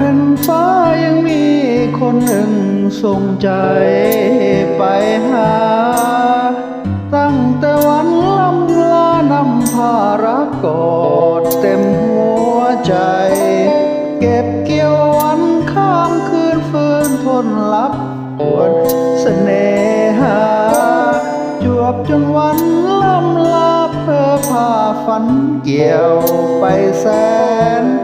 แผ่นฟ้ายังมีคนหนึ่งส่งใจไปหา ตั้งแต่วันลำลานำพารักกอดเต็มหัวใจ เก็บเกี่ยววันข้ามคืนฟื้นทนลับปวดเสน่หา จวบจนวันล่ำลาเพื่อพาฝันเกี่ยวไปแสน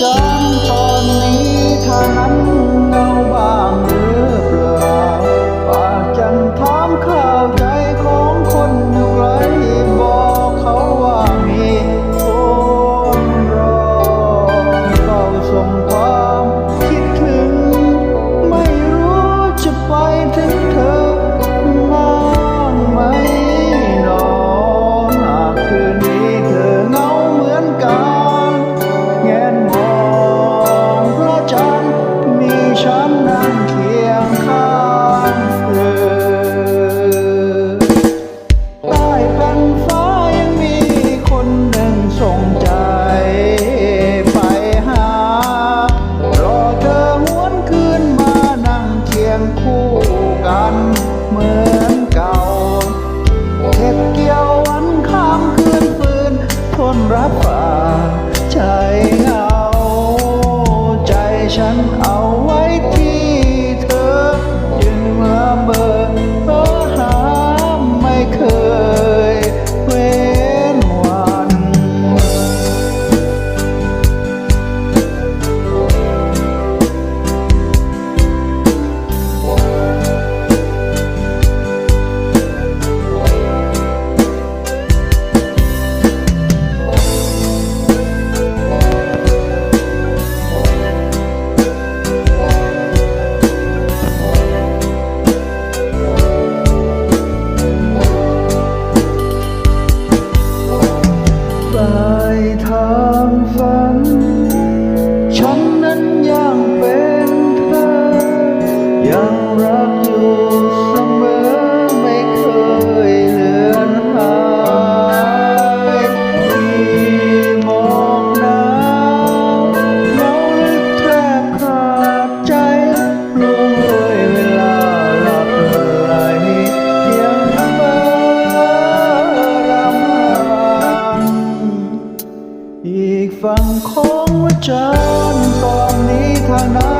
ฉันตอนนี้เท่านั้นายท ฝั่งของวิจารณ์ตอนนี้ทางนั้น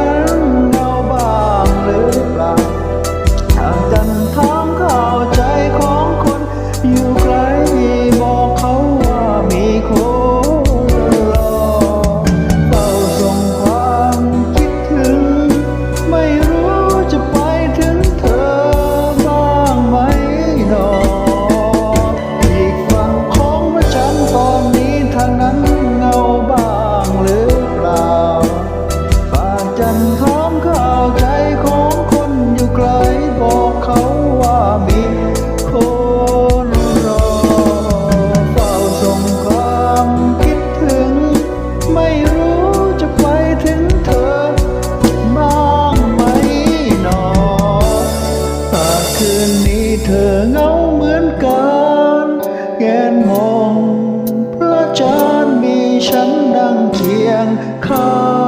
ธอเงาเหมือนกันแงนมองพระจานทร์มีฉันนั่งเคียงข้าง